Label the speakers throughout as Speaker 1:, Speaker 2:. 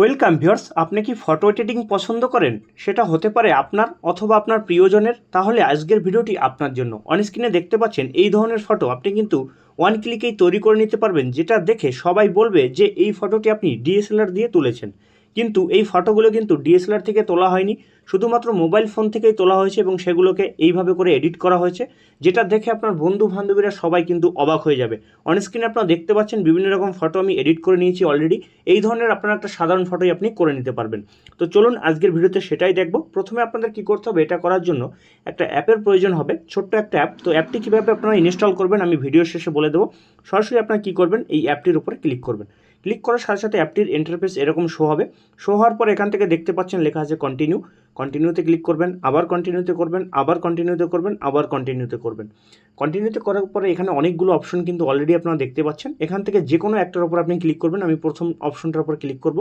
Speaker 1: Welcome viewers আপনি কি photo editing পছন্দ করেন? সেটা হতে পারে আপনার অথবা আপনার প্রিয়জনের। তাহলে আজকের ভিডিওটি আপনার জন্য। অন স্ক্রিনে দেখতে পাচ্ছেন এই ধরনের ফটো আপনি কিন্তু ওয়ান ক্লিকেই তৈরি করে নিতে পারবেন, যেটা দেখে সবাই বলবে যে এই ফটোটি আপনি ডিএসএলআর দিয়ে তুলেছেন। কিন্তু এই ফটোগুলো কিন্তু ডিএসএলআর থেকে তোলা হয়নি। শুধুমাত্র মোবাইল ফোন থেকেই তোলা হয়েছে এবং সেগুলোকে এইভাবে করে এডিট করা হয়েছে, যেটা দেখে আপনার বন্ধু বান্ধবীরা সবাই কিন্তু অবাক হয়ে যাবে। অন স্ক্রিনে আপনারা দেখতে পাচ্ছেন বিভিন্ন রকম ফটো আমি এডিট করে নিয়েছি অলরেডি এই ধরনের আপনার একটা সাধারণ ফটোই আপনি করে নিতে পারবেন। তো চলুন আজকের ভিডিওতে সেটাই দেখব। প্রথমে আপনাদের কি করতে হবে, এটা করার জন্য একটা অ্যাপের প্রয়োজন হবে, ছোট্ট একটা অ্যাপ। তো অ্যাপটি কীভাবে আপনারা ইনস্টল করবেন আমি ভিডিও শেষে বলে দেবো। সরাসরি আপনারা কী করবেন, এই অ্যাপটির উপরে ক্লিক করবেন। ক্লিক করার সাথে সাথে অ্যাপটির ইন্টারফেস এরকম শো হবে। শো হওয়ার পর এখান থেকে দেখতে পাচ্ছেন লেখা আছে কন্টিনিউ কন্টিনিউতে ক্লিক করবেন, আবার কন্টিনিউতে করবেন, আবার কন্টিনিউতে করবেন, আবার কন্টিনিউতে করবেন। কন্টিনিউতে করার পরে এখানে অনেকগুলো অপশন কিন্তু অলরেডি আপনারা দেখতে পাচ্ছেন। এখান থেকে যে কোনো একটার উপর আপনি ক্লিক করবেন, আমি প্রথম অপশনটার উপর ক্লিক করব।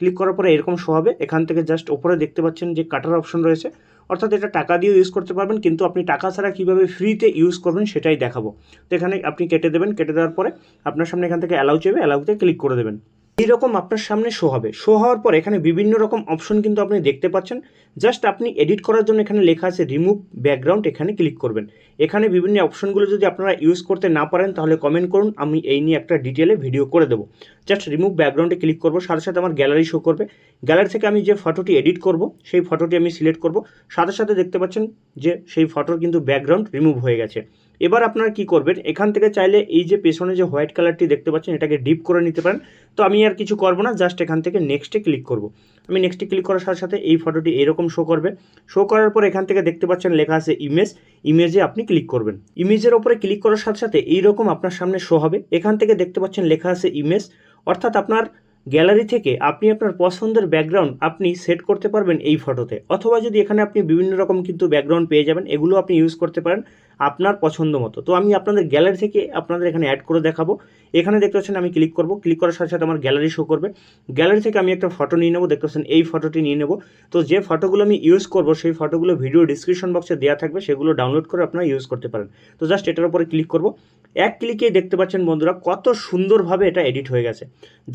Speaker 1: ক্লিক করার পরে এরকম শো হবে। এখান থেকে জাস্ট ওপরে দেখতে পাচ্ছেন যে কাটার অপশন রয়েছে। অর্থাৎ এটা টাকা দিয়েও ইউজ করতে পারবেন, কিন্তু আপনি টাকা ছাড়া কীভাবে ফ্রিতে ইউজ করবেন সেটাই দেখাবো। তো এখানে আপনি কেটে দেবেন, কেটে দেওয়ার পরে আপনার সামনে এখান থেকে অ্যালাউ চেবে অ্যালাউতে ক্লিক করে দেবেন। এইরকম আপনার সামনে শো হবে। শো হওয়ার পর এখানে বিভিন্ন রকম অপশন কিন্তু আপনি দেখতে পাচ্ছেন। জাস্ট আপনি এডিট করার জন্য এখানে লেখা আছে রিমুভ ব্যাকগ্রাউন্ড এখানে ক্লিক করবেন। এখানে বিভিন্ন অপশনগুলো যদি আপনারা ইউজ করতে না পারেন, তাহলে কমেন্ট করুন, আমি এই নিয়ে একটা ডিটেলে ভিডিও করে দেবো। জাস্ট রিমুভ ব্যাকগ্রাউন্ডে ক্লিক করব, সাথে সাথে আমার গ্যালারি শো করবে। গ্যালারি থেকে আমি যে ফটোটি এডিট করব, সেই ফটোটি আমি সিলেক্ট করব। সাথে সাথে দেখতে পাচ্ছেন যে সেই ফটোর কিন্তু ব্যাকগ্রাউন্ড রিমুভ হয়ে গেছে। এবার আপনারা কি করবেন? এখান থেকে চাইলে এই যে পেছনে যে হোয়াইট কালারটি দেখতে পাচ্ছেন, এটাকে ডিপ করে নিতে পারেন। তো আমি আর কিছু করব না, জাস্ট এখান থেকে নেক্সটে ক্লিক করব। আমি নেক্সটে ক্লিক করার সাথে সাথে এই ফটোটি এরকম শো করবে। শো করার পর এখান থেকে দেখতে পাচ্ছেন লেখা আছে ইমেজ ইমেজে আপনি ক্লিক করবেন। ইমেজের ওপরে ক্লিক করার সাথে সাথে এইরকম আপনার সামনে শো হবে। এখান থেকে দেখতে পাচ্ছেন লেখা আছে ইমেজ অর্থাৎ আপনার গ্যালারি থেকে আপনি আপনার পছন্দের ব্যাকগ্রাউন্ড আপনি সেট করতে পারবেন এই ফটোতে অথবা যদি এখানে আপনি বিভিন্ন রকম কিন্তু ব্যাকগ্রাউন্ড পেয়ে যাবেন, এগুলো আপনি ইউজ করতে পারেন আপনার পছন্দ মতো। তো আমি আপনাদের গ্যালারি থেকে আপনাদের এখানে অ্যাড করে দেখাবো। এখানে দেখতে পাচ্ছেন আমি ক্লিক করব। ক্লিক করার সাথে সাথে আমার গ্যালারি শো করবে। গ্যালারি থেকে আমি একটা ফটো নিয়ে নেব। দেখতে পাচ্ছেন এই ফটোটি নিয়ে নেব। তো যে ফটোগুলো আমি ইউজ করব, সেই ফটোগুলো ভিডিও ডিসক্রিপশন বক্সে দেওয়া থাকবে। সেগুলো ডাউনলোড করে আপনারা ইউজ করতে পারেন। তো জাস্ট এটার উপরে ক্লিক করব। এক ক্লিকেই দেখতে পাচ্ছেন বন্ধুরা কত সুন্দরভাবে এটা এডিট হয়ে গেছে।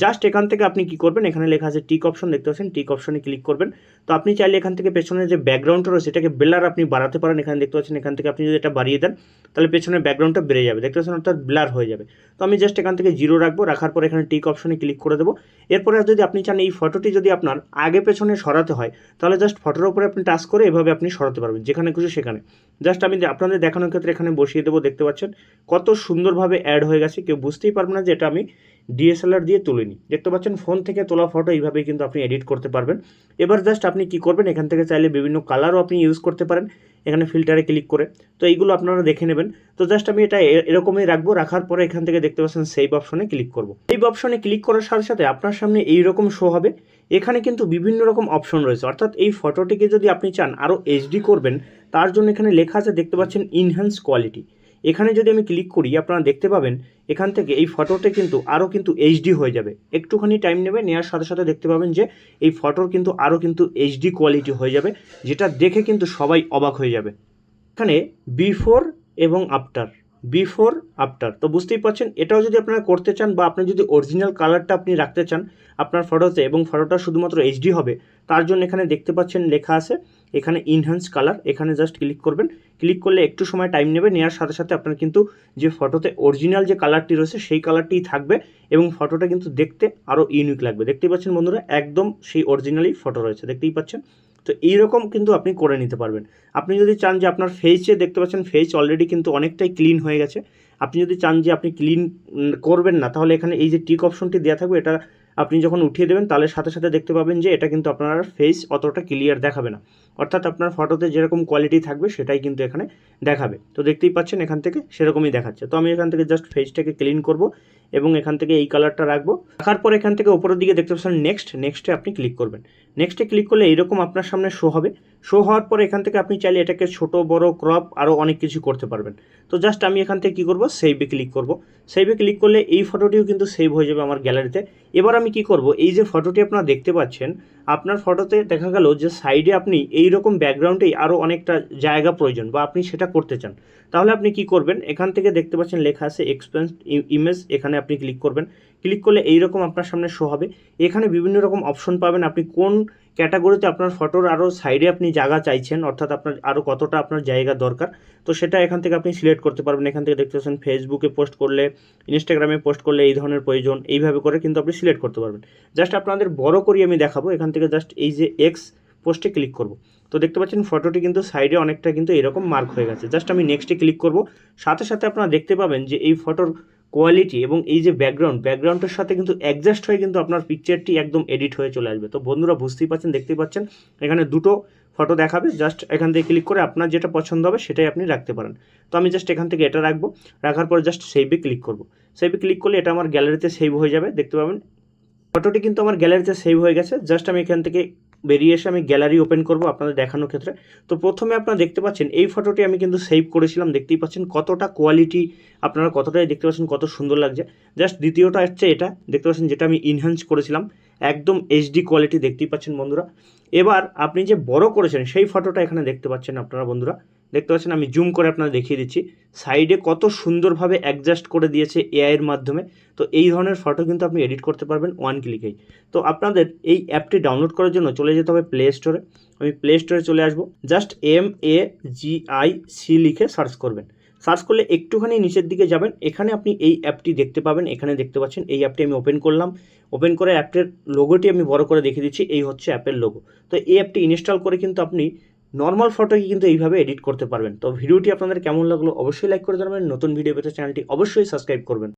Speaker 1: জাস্ট এখান থেকে আপনি কি করবেন, এখানে লেখা আছে টিক অপশন দেখতে পাচ্ছেন, টিক অপশনে ক্লিক করবেন। তো আপনি চাইলে এখান থেকে পেছনে যে ব্যাকগ্রাউন্ডটা রয়েছে সেটাকে বেলার আপনি বাড়াতে পারেন, এখানে দেখতে পাচ্ছেন, এখান থেকে আপনি যদি এটা বাড়িয়ে দেন, তাহলে পেছনের ব্যাকগ্রাউন্ডটা বেড়ে যাবে। দেখতে পাচ্ছেন অর্থাৎ ব্লার হয়ে যাবে। তো আমি জাস্ট এখান থেকে জিরো রাখব, রাখার পর এখানে টিক অপশনে ক্লিক করে দেবো। এরপরে যদি আপনি চান এই ফটোটি যদি আপনার আগে পেছনে সরাতে হয়, তাহলে জাস্ট ফটোর উপরে আপনি টাচ করে এভাবে আপনি সরাতে পারবেন, যেখানে খুশি সেখানে। জাস্ট আমি আপনাদের দেখানোর ক্ষেত্রে এখানে বসিয়ে দেবো, দেখতে পাচ্ছেন কত সুন্দরভাবে অ্যাড হয়ে গেছে। কেউ বুঝতেই পারবে না যে এটা আমি ডিএসএলআর দিয়ে তুলিনি। দেখতে পাচ্ছেন ফোন থেকে তোলা ফটো এইভাবেই কিন্তু আপনি এডিট করতে পারবেন। এবার জাস্ট আপনি কি করবেন, এখান থেকে চাইলে বিভিন্ন কালারও আপনি ইউজ করতে পারেন। এখানে ফিল্টারে ক্লিক করে। তো এইগুলো আপনারা দেখে নেবেন। তো জাস্ট আমি এটা এরকমই রাখব, রাখার পরে এখান থেকে দেখতে পাচ্ছেন সেভ অপশনে ক্লিক করব। এই অপশনে ক্লিক করার সাথে সাথে আপনার সামনে এই রকম শো হবে। এখানে কিন্তু বিভিন্ন রকম অপশন রয়েছে। অর্থাৎ এই ফটোটিকে যদি আপনি চান আরও এইচডি করবেন, তার জন্য এখানে লেখা আছে, দেখতে পাচ্ছেন ইনহ্যান্স কোয়ালিটি এখানে যদি আমি ক্লিক করি, আপনারা দেখতে পাবেন, এখান থেকে এই ফটোতে কিন্তু আরও কিন্তু এইচডি হয়ে যাবে। একটুখানি টাইম নেবে, নেওয়ার সাথে সাথে দেখতে পাবেন যে এই ফটোর কিন্তু আরও কিন্তু এইচডি কোয়ালিটি হয়ে যাবে, যেটা দেখে কিন্তু সবাই অবাক হয়ে যাবে। এখানে বিফোর এবং আফটার বিফোর আফটার তো বুঝতেই পারছেন, এটাও যদি আপনারা করতে চান বা আপনি যদি অরিজিনাল কালারটা আপনি রাখতে চান আপনার ফটোতে এবং ফটোটা শুধুমাত্র এইচডি হবে, তার জন্য এখানে দেখতে পাচ্ছেন লেখা আছে এখানে ইনহ্যান্স কালার এখানে জাস্ট ক্লিক করবেন। ক্লিক করলে একটু সময় টাইম নেবে, নেওয়ার সাথে সাথে আপনার কিন্তু যে ফটোতে অরিজিনাল যে কালারটি রয়েছে, সেই কালারটিই থাকবে এবং ফটোটা কিন্তু দেখতে আরও ইউনিক লাগবে। দেখতেই পাচ্ছেন বন্ধুরা, একদম সেই অরিজিনালি ফটো রয়েছে, দেখতেই পাচ্ছেন? তো এইরকম কিন্তু আপনি করে নিতে পারবেন। আপনি যদি চান যে আপনার ফেসে দেখতে পাচ্ছেন ফেস অলরেডি কিন্তু অনেকটাই ক্লিন হয়ে গেছে। আপনি যদি চান যে আপনি ক্লিন করবেন না, তাহলে এখানে এই যে টিক অপশনটি দেওয়া থাকবে, এটা আপনি যখন উঠিয়ে দেবেন, তাহলে সাথে সাথে দেখতে পাবেন যে এটা কিন্তু আপনার ফেস অতটা ক্লিয়ার দেখাবে না। অর্থাৎ আপনার ফটোতে যেরকম কোয়ালিটি থাকবে সেটাই কিন্তু এখানে দেখাবে। তো দেখতেই পাচ্ছেন এখান থেকে সেরকমই দেখাচ্ছে। তো আমি এখান থেকে জাস্ট ফেসটাকে ক্লিন করব এবং এখান থেকে এই কালারটা রাখব। রাখার পর এখান থেকে উপরের দিকে দেখতে পাচ্ছেন নেক্সট নেক্সটে আপনি ক্লিক করবেন। নেক্সটে ক্লিক করলে এইরকম আপনার সামনে শো হবে। শো হওয়ার পর এখান থেকে আপনি চাইলে এটাকে ছোট, বড় ক্রপ আরও অনেক কিছু করতে পারবেন। তো জাস্ট আমি এখান থেকে কী করব? সেভে ক্লিক করব। সেভে ক্লিক করলে এই ফটোটিও কিন্তু সেভ হয়ে যাবে আমার গ্যালারিতে এবার আমি কি করব? এই যে ফটোটি আপনারা দেখতে পাচ্ছেন আপনার ফটোতে দেখা গেল যে সাইডে আপনি এই রকম ব্যাকগ্রাউন্ডেই আরও অনেকটা জায়গা প্রয়োজন বা আপনি সেটা করতে চান। তাহলে আপনি কি করবেন? এখান থেকে দেখতে পাচ্ছেন লেখা আছে এক্সপেন্স ইমেজ এখানে আপনি ক্লিক করবেন। ক্লিক করলে এইরকম আপনার সামনে শো হবে। এখানে বিভিন্ন রকম অপশন পাবেন। আপনি কোন ক্যাটাগরিতে আপনার ফটোর আরও সাইডে আপনি জায়গা চাইছেন, অর্থাৎ আপনার আরও কতটা আপনার জায়গা দরকার, তো সেটা এখান থেকে আপনি সিলেক্ট করতে পারবেন। এখান থেকে দেখতে পাচ্ছেন ফেসবুকে পোস্ট করলে ইনস্টাগ্রামে পোস্ট করলে এই ধরনের প্রয়োজন, এইভাবে করে কিন্তু আপনি সিলেক্ট করতে পারবেন। জাস্ট আপনাদের বড় করি আমি দেখাবো। এখান থেকে জাস্ট এই যে এক্স পোস্টে ক্লিক করব। তো দেখতে পাচ্ছেন ফটোটি কিন্তু সাইডে অনেকটা কিন্তু এরকম মার্ক হয়ে গেছে। জাস্ট আমি নেক্সটে ক্লিক করব। সাথে সাথে আপনারা দেখতে পাবেন যে এই ফটোর কোয়ালিটি এবং এই যে ব্যাকগ্রাউন্ড ব্যাকগ্রাউন্ডের সাথে কিন্তু অ্যাডজাস্ট হয়ে কিন্তু আপনার পিকচারটি একদম এডিট হয়ে চলে আসবে। তো বন্ধুরা বুঝতেই পাচ্ছেন দেখতেই পাচ্ছেন, এখানে দুটো ফটো দেখাবে জাস্ট এখান থেকে ক্লিক করে আপনার যেটা পছন্দ হবে সেটাই আপনি রাখতে পারেন। তো আমি জাস্ট এখান থেকে এটা রাখব, রাখার পর জাস্ট সেভে ক্লিক করব। সেভে ক্লিক করলে এটা আমার গ্যালারিতে সেভ হয়ে যাবে, দেখতে পাবেন। ফটোটি কিন্তু আমার গ্যালারিতে সেভ হয়ে গেছে জাস্ট আমি এখান থেকে বেরিয়ে এসে আমি গ্যালারি ওপেন করব আপনাদের দেখানোর ক্ষেত্রে। তো প্রথমে আপনারা দেখতে পাচ্ছেন, এই ফটোটি আমি কিন্তু সেভ করেছিলাম। দেখতেই পাচ্ছেন কতটা কোয়ালিটি আপনারা কতটাই দেখতে পাচ্ছেন, কত সুন্দর লাগছে। জাস্ট দ্বিতীয়টা হচ্ছে এটা, দেখতে পাচ্ছেন যেটা আমি ইনহ্যান্স করেছিলাম। একদম এইচডি কোয়ালিটি দেখতেই পাচ্ছেন বন্ধুরা। এবার আপনি যে বড় করেছেন, সেই ফটোটা এখানে দেখতে পাচ্ছেন আপনারা বন্ধুরা। দেখতে পাচ্ছেন, আমি জুম করে আপনারা দেখিয়ে দিচ্ছি। সাইডে কত সুন্দরভাবে অ্যাডজাস্ট করে দিয়েছে এআইয়ের মাধ্যমে। তো এই ধরনের ফটো কিন্তু আপনি এডিট করতে পারবেন ওয়ান ক্লিকেই তো আপনাদের এই অ্যাপটি ডাউনলোড করার জন্য চলে যেতে হবে প্লে স্টোরে আমি প্লে স্টোরে চলে আসব। Just M A G I C লিখে সার্চ করবেন। সার্চ করলে একটুখানি নিচের দিকে যাবেন। এখানে আপনি এই অ্যাপটি দেখতে পাবেন। এখানে দেখতে পাচ্ছেন, এই অ্যাপটি আমি ওপেন করলাম। ওপেন করে অ্যাপটির লোগোটি আমি বড় করে দেখে দিচ্ছি। এই হচ্ছে অ্যাপের লোগো তো এই অ্যাপটি ইনস্টল করে কিন্তু আপনি নর্মাল ফটোকে কিন্তু এইভাবে এডিট করতে পারবেন। তো ভিডিওটি আপনাদের কেমন লাগল অবশ্যই লাইক করে জানাবেন। নতুন ভিডিও পেতে চ্যানেলটি অবশ্যই সাবস্ক্রাইব করবেন।